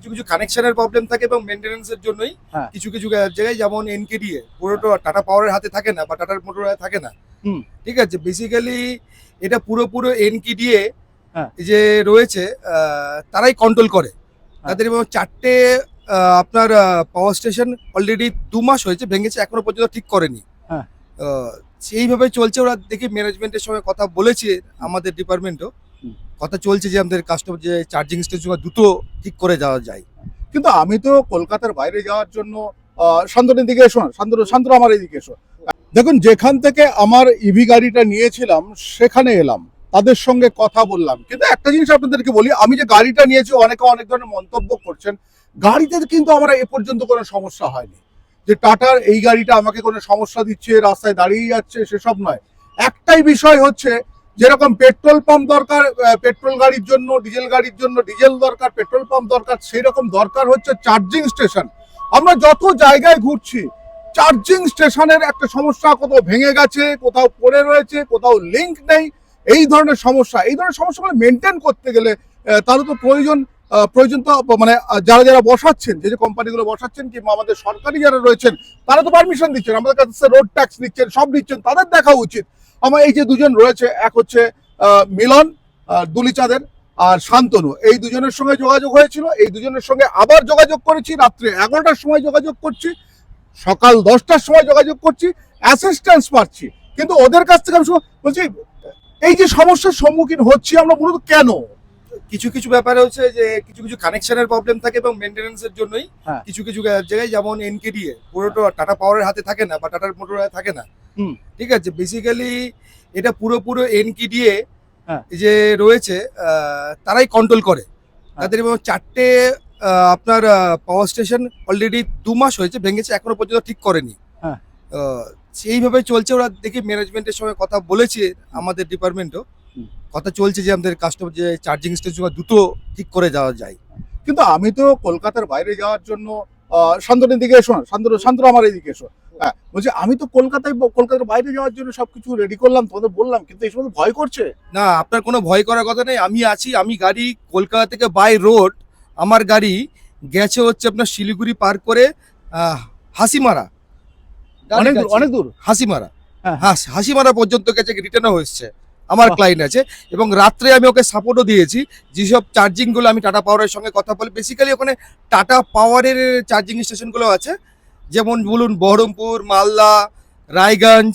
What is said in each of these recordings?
কিছু কিছু কানেকশনের প্রবলেম থাকে এবং মেনটেন্যান্সের জন্যই হ্যাঁ। কিছু কিছু জায়গায় যেমন এনকেডিএ পুরোটা টাটা পাওয়ারের হাতে থাকে না বা টাটার মোটর থাকে না ঠিক আছে বেসিক্যালি এটা পুরো পুরো এনকেডিএ হ্যাঁ। যে রয়েছে তারাই কন্ট্রোল করে তাদের এবং চারটে আপনার পাওয়ার স্টেশন অলরেডি দু মাস হয়েছে ভেঙেছে এখনও পর্যন্ত ঠিক করেনি হ্যাঁ। সেইভাবে চলছে ওরা দেখি ম্যানেজমেন্টের সঙ্গে কথা বলেছে আমাদের ডিপার্টমেন্টও। কথা চলছে যে আমাদের কাস্টমার যে চার্জিং স্টেশন দ্রুত ঠিক করে যাওয়া যায়। কিন্তু আমি তো কলকাতার বাইরে যাওয়ার জন্য শান্তনের দিকে এসো না শান্তনু আমার এইদিকে এসো দেখুন, যেখান থেকে আমার ইভি গাড়িটা নিয়েছিলাম, সেখানে এলাম। তাদের সঙ্গে কথা বললাম। কিন্তু একটা জিনিস আপনাদেরকে বলি, আমি যে গাড়িটা নিয়েছি, অনেকে অনেক ধরনের মন্তব্য করছেন। গাড়িতে কিন্তু আমার এ পর্যন্ত কোনো সমস্যা হয়নি। যে টাটার এই গাড়িটা আমাকে কোনো সমস্যা দিচ্ছে, রাস্তায় দাঁড়িয়ে যাচ্ছে, সেসব নয়। একটাই বিষয় হচ্ছে যেরকম পেট্রোল পাম্প দরকার পেট্রোল গাড়ির জন্য, ডিজেল গাড়ির জন্য ডিজেল দরকার, পেট্রোল পাম্প দরকার সেই রকম দরকার হচ্ছে চার্জিং স্টেশন। আমরা যত জায়গায় ঘুরছি, চার্জিং স্টেশনের একটা সমস্যা কোথাও ভেঙে গেছে, কোথাও পড়ে রয়েছে, কোথাও লিংক নেই, এই ধরনের সমস্যা। এই ধরনের সমস্যাগুলো মেনটেন করতে গেলে তারও তো প্রয়োজন প্রয়োজন তো মানে যারা যারা বসাচ্ছেন, যে যে কোম্পানিগুলো বসাচ্ছেন, কিংবা আমাদের সরকারি যারা রয়েছেন, তারা তো পারমিশন দিচ্ছেন, আমাদের কাছে রোড ট্যাক্স নিচ্ছেন, সব নিচ্ছেন, তাদের দেখা উচিত। আমার এই যে দুজন রয়েছে, এক হচ্ছে মিলন দুলিচাঁদের আর শান্তনু। এই দুজনের সঙ্গে যোগাযোগ হয়েছিল, এই দুজনের সঙ্গে আবার যোগাযোগ করেছি, রাত্রে এগারোটার সময় যোগাযোগ করছি, সকাল দশটার সময় যোগাযোগ করছি অ্যাসিস্ট্যান্স পাচ্ছি। কিন্তু ওদের কাছ থেকে আমি বলছি, এই যে সমস্যার সম্মুখীন হচ্ছি আমরা মূলত কেন? কিছু কিছু ব্যাপারে হচ্ছে যে কিছু কিছু কানেকশনের প্রবলেম থাকে এবং মেনটেন্যান্সের জন্যই হ্যাঁ। কিছু কিছু জায়গায় যেমন এনকেডিএ পুরোটা টাটা পাওয়ারের হাতে থাকে না বা টাটার মোটর থাকে না ঠিক আছে বেসিক্যালি এটা পুরো পুরো এনকেডিএ হ্যাঁ। যে রয়েছে তারাই কন্ট্রোল করে তাদের এবং চারটে আপনার পাওয়ার স্টেশন অলরেডি দু মাস হয়েছে ভেঙেছে এখনও পর্যন্ত ঠিক করেনি হ্যাঁ। সেইভাবে চলছে ওরা দেখি ম্যানেজমেন্টের সঙ্গে কথা বলেছে আমাদের ডিপার্টমেন্টও। কথা চলছে যে আমাদের কাস্টমার যে চার্জিং স্টেশন দ্রুত ঠিক করে যাওয়া যায়। কিন্তু আমি তো কলকাতার বাইরে যাওয়ার জন্য শান্তনের দিকে এসো না শান্তনু শান্তনু আমার এইদিকে এসো। হ্যাঁ বলছি আমি তো কলকাতায় কলকাতার বাইরে যাওয়ার জন্য সবকিছু রেডি করলাম তোমাদের বললাম কিন্তু এই সময় ভয় করছে? না আপনার কোনো ভয় করার কথা নেই আমি আছি আমি গাড়ি কলকাতা থেকে বাই রোড আমার গাড়ি গেছে হচ্ছে আপনার শিলিগুড়ি পার করে হাসিমারা। অনেক দূর অনেক দূর? হাসিমারা। হ্যাঁ। হ্যাঁ হাসিমারা পর্যন্ত গেছে রিটার্নও হয়েছে। আমার ক্লায়েন্ট আছে এবং রাত্রে আমি ওকে সাপোর্টও দিয়েছি। যেসব চার্জিংগুলো আমি টাটা পাওয়ারের সঙ্গে কথা বলি বেসিক্যালি ওখানে টাটা পাওয়ারের চার্জিং স্টেশনগুলো আছে। যেমন বলুন বহরমপুর মালদা রায়গঞ্জ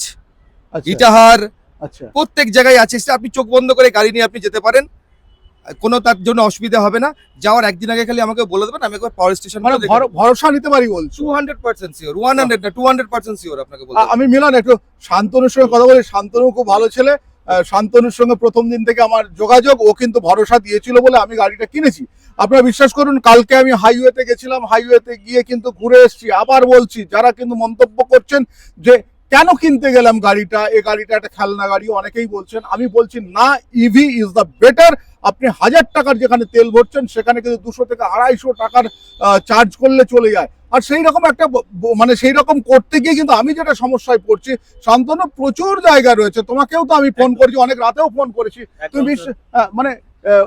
আচ্ছা। ইটাহার আচ্ছা। প্রত্যেক জায়গায় আছে। আপনি চোখ বন্ধ করে গাড়ি নিয়ে আপনি যেতে পারেন। কোনো তার জন্য অসুবিধা হবে না। যাওয়ার একদিন আগে খালি আমাকে বলে দেবেন আমি একবার পাওয়ার স্টেশন মানে ভরসা নিতে পারি বল two hundred percent sure one hundred না টু হান্ড্রেড পার্সেন্ট শিওর আপনাকে বলতে আ- আমি মিলন একটু শান্তনুর সঙ্গে কথা বলি শান্তনু খুব ভালো ছেলে। শান্তনুর সঙ্গে প্রথম দিন থেকে আমার যোগাযোগ, ও কিন্তু ভরসা দিয়েছিল বলে আমি গাড়িটা কিনেছি। আপনারা বিশ্বাস করুন, কালকে আমি হাইওয়েতে গেছিলাম হাইওয়েতে গিয়ে কিন্তু ঘুরে এসছি। আবার বলছি, যারা কিন্তু মন্তব্য করছেন যে, কেন কিনতে গেলাম গাড়িটা? এ গাড়িটা একটা খেলনা গাড়ি। অনেকেই বলছেন, আমি বলছি, না ইভি ইজ দ্য বেটার আপনি হাজার টাকার যেখানে তেল ভরছেন সেখানে কিন্তু দুশো থেকে আড়াইশো টাকার চার্জ করলে চলে যায়। আর সেই রকম একটা মানে সেই রকম করতে গিয়ে কিন্তু আমি যেটা সমস্যায় পড়ছি শান্তনু প্রচুর জায়গা রয়েছে। তোমাকেও তো আমি ফোন করেছি অনেক রাতেও ফোন করেছি। তুমি হ্যাঁ, মানে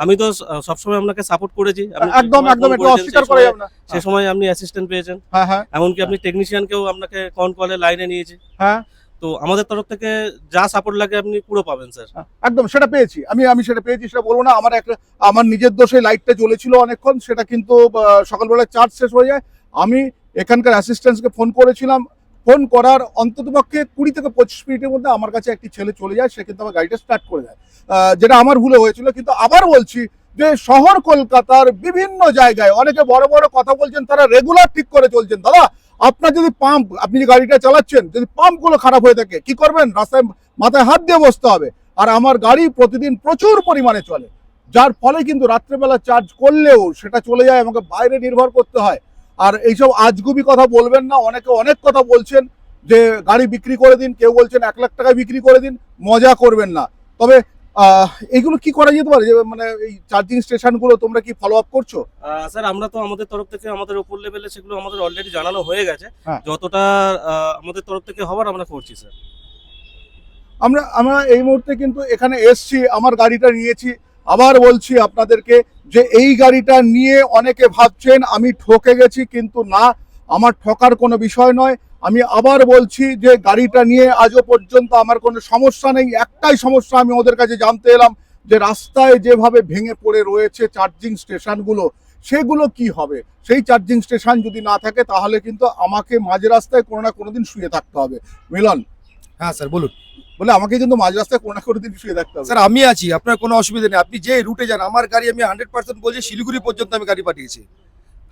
আমি তো সবসময় আপনাকে সাপোর্ট করেছি। একদম একদম একটু অস্বীকার করা যাবে না। সে সময় আপনি অ্যাসিস্ট্যান্ট পেয়েছেন। হ্যাঁ হ্যাঁ। এমনকি আপনি টেকনিশিয়ানকেও আপনাকে কোন কলে লাইনে নিয়েছি। হ্যাঁ। তো আমাদের তরফ থেকে যা সাপোর্ট লাগে আপনি পুরো পাবেন স্যার একদম সেটা পেয়েছি। আমি আমি সেটা পেয়েছি সেটা বলব না। আমার একটা আমার নিজের দোষে লাইটটা জ্বলেছিল অনেকক্ষণ সেটা কিন্তু আহ, সকালবেলা চার্জ শেষ হয়ে যায়। আমি এখানকার অ্যাসিস্ট্যান্সকে ফোন করেছিলাম। ফোন করার অন্ততপক্ষে কুড়ি থেকে পঁচিশ মিনিটের মধ্যে আমার কাছে একটি ছেলে চলে যায় সে কিন্তু আমার গাড়িটা স্টার্ট করে দেয়। যেটা আমার ভুলে হয়েছিল কিন্তু আবার বলছি যে শহর কলকাতার বিভিন্ন জায়গায় অনেকে বড় বড় কথা বলছেন তারা রেগুলার ঠিক করে চলছেন। দাদা আপনার যদি পাম্প আপনি যে গাড়িটা চালাচ্ছেন, যদি পাম্পগুলো খারাপ হয়ে থাকে, কি করবেন? রাস্তায় মাথায় হাত দিয়ে বসতে হবে। আর আমার গাড়ি প্রতিদিন প্রচুর পরিমাণে চলে। যার ফলে কিন্তু রাত্রেবেলা চার্জ করলেও সেটা চলে যায়, আমাকে বাইরে নির্ভর করতে হয়। আর এইসব আজগুবি কথা বলবেন না, অনেকে অনেক কথা বলছেন যে, গাড়ি বিক্রি করে দিন, কেউ বলছেন এক লাখ টাকায় বিক্রি করে দিন, মজা করবেন না। তবে এগুলো কি করা যেতে পারে? মানে এই চার্জিং স্টেশনগুলো তোমরা কি ফলো আপ করছ? স্যার আমরা তো আমাদের তরফ থেকে আমাদের উপর লেভেলে সেগুলো আমাদের অলরেডি জানানো হয়ে গেছে। হ্যাঁ। যতটা আমাদের তরফ থেকে হবার আমরা করছি স্যার আমরা আমরা এই মুহূর্তে কিন্তু এখানে এসছি আমার গাড়িটা নিয়েছি। আবার বলছি আপনাদেরকে যে এই গাড়িটা নিয়ে অনেকে ভাবছেন আমি ঠকে গেছি কিন্তু না আমার ঠকার কোনো বিষয় নয়। আমি আবার বলছি যে গাড়িটা নিয়ে আজও পর্যন্ত আমার কোনো সমস্যা নেই। একটাই সমস্যা আমি ওদের কাছে জানতে এলাম যে রাস্তায় যেভাবে ভেঙে পড়ে রয়েছে চার্জিং স্টেশনগুলো সেগুলো কি হবে? সেই চার্জিং স্টেশন যদি না থাকে তাহলে কিন্তু আমাকে মাঝ রাস্তায় কোনো না কোনো দিন শুয়ে থাকতে হবে। মিলন? হ্যাঁ স্যার বলুন। বলে আমাকে কিন্তু মাঝ রাস্তায় কোনো না কোনো দিন শুয়ে থাকতে হবে। স্যার আমি আছি আপনার কোনো অসুবিধা নেই। আপনি যে রুটে যান আমার গাড়ি আমি হান্ড্রেড পার্সেন্ট বলছি শিলিগুড়ি পর্যন্ত আমি গাড়ি পাঠিয়েছি।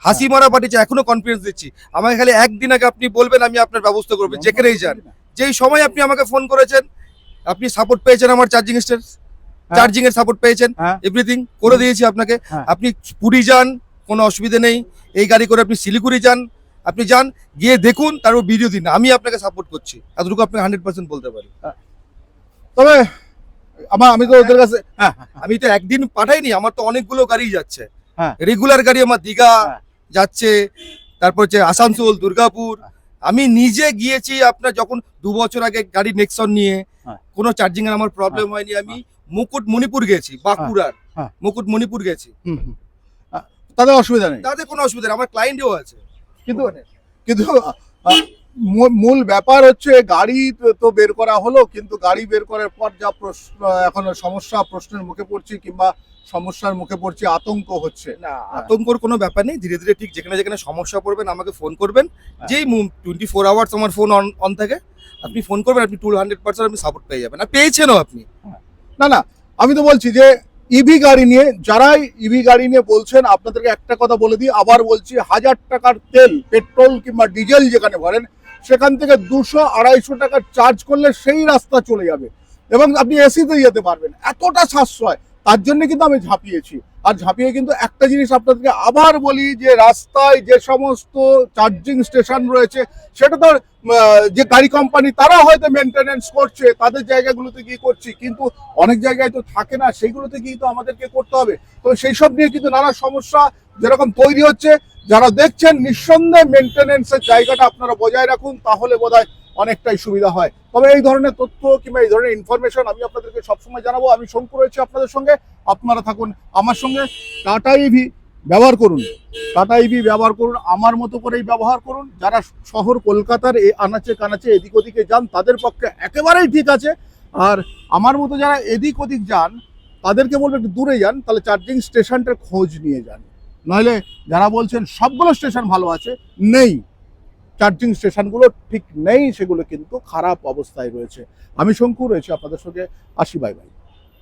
হাসি মারা পাঠিয়েছি এখনও কনফিডেন্স দিচ্ছি। আমাকে খালি একদিন আগে আপনি বলবেন আমি আপনার ব্যবস্থা করব। যেখানেই যান। যেই সময় আপনি আমাকে ফোন করেছেন আপনি সাপোর্ট পেয়েছেন আমার চার্জিং স্টেশন চার্জিং এর সাপোর্ট পেয়েছেন? হ্যাঁ। এভরিথিং করে দিয়েছি আপনাকে। হ্যাঁ। আপনি পুরী যান কোনো অসুবিধা নেই। এই গাড়ি করে আপনি শিলিগুড়ি যান। আপনি যান গিয়ে দেখুন তারপর ভিডিও দিন। আমি আপনাকে সাপোর্ট করছি। এতটুকু আপনাকে হান্ড্রেড পার্সেন্ট বলতে পারি। তবে আমার আমি তো ওদের কাছে হ্যাঁ। আমি তো একদিন পাঠাইনি আমার তো অনেকগুলো গাড়ি যাচ্ছে। হ্যাঁ। রেগুলার গাড়ি আমার দীঘা হ্যাঁ। যাচ্ছে তারপর হচ্ছে আসানসোল দুর্গাপুর। আমি নিজে গিয়েছি আপনার যখন দু বছর আগে গাড়ি নেক্সন নিয়ে হ্যাঁ। কোনো চার্জিং এর আমার প্রবলেম হয়নি। আমি মুকুট মণিপুর গেছি বাঁকুড়ার। হ্যাঁ। মুকুট মণিপুর গেছি। তাদের অসুবিধা নেই? তাদের কোনো অসুবিধা নেই আমার ক্লায়েন্টও আছে। কিন্তু কিন্তু মূল ব্যাপার হচ্ছে গাড়ি তো- বের করা হলো কিন্তু গাড়ি বের করার পর যা প্রশ্ন এখন সমস্যা প্রশ্নের মুখে পড়ছি কিংবা সমস্যার মুখে পড়ছি আতঙ্ক হচ্ছে। না আতঙ্কর কোনো ব্যাপার নেই ধীরে ধীরে ঠিক যেখানে যেখানে সমস্যা পড়বেন আমাকে ফোন করবেন। হ্যাঁ। যেই টোয়েন্টি ফোর আওয়ার্স আমার ফোন অন অন থাকে আপনি ফোন করবেন আপনি টু হান্ড্রেড পার্সেন্ট আপনি সাপোর্ট পেয়ে যাবেন। আর পেয়েছেনও আপনি। না না আমি তো বলছি যে ইভি গাড়ি নিয়ে যারাই ইভি গাড়ি নিয়ে বলছেন আপনাদেরকে একটা কথা বলে দিই আবার বলছি হাজার টাকার তেল পেট্রোল কিংবা ডিজেল যেখানে ভরেন সেখান থেকে দুশো আড়াইশো টাকা চার্জ করলে সেই রাস্তা চলে যাবে। এবং আপনি এসিতে যেতে পারবেন। এতটা সাশ্রয়, তার জন্য কিন্তু আমি ঝাঁপিয়েছি। আর ঝাঁপিয়ে কিন্তু একটা জিনিস আপনাদেরকে আবার বলি, যে রাস্তায় যে সমস্ত চার্জিং স্টেশন রয়েছে, সেটা তো যে গাড়ি কোম্পানি তারা হয়তো মেনটেনেন্স করছে, তাদের জায়গাগুলোতে গিয়ে করছি, কিন্তু অনেক জায়গায় তো থাকে না, সেইগুলোতে গিয়ে তো আমাদেরকে করতে হবে। তো সেই সব নিয়ে কিন্তু নানা সমস্যা যেরকম তৈরি হচ্ছে, যারা দেখছেন, নিঃসন্দেহে মেনটেনেন্সের জায়গাটা আপনারা বজায় রাখুন, তাহলে বোধহয় অনেকটাই সুবিধা হয়। তবে এই ধরনের তথ্য কিংবা এই ধরনের ইনফরমেশন আমি আপনাদেরকে সবসময় জানাব। আমি শঙ্কু রয়েছি আপনাদের সঙ্গে। আপনারা থাকুন। আমার সঙ্গে টাটা ইভি ব্যবহার করুন। টাটা ইভি ব্যবহার করুন, আমার মতো করেই ব্যবহার করুন। যারা শহর কলকাতার এই আনাচে কানাচে এদিক ওদিকে যান, তাদের পক্ষে একেবারেই ঠিক আছে। আর আমার মতো যারা এদিক ওদিক যান, তাদেরকে বলব একটু দূরে যান, তাহলে চার্জিং স্টেশনটার খোঁজ নিয়ে যান। নইলে যারা বলছেন সবগুলো স্টেশন ভালো আছে, নেই। চার্জিং স্টেশনগুলো ঠিক নেই, সেগুলো কিন্তু খারাপ অবস্থায় রয়েছে। আমি শঙ্কু রয়েছে আপনাদের সঙ্গে। আসি বাই বাই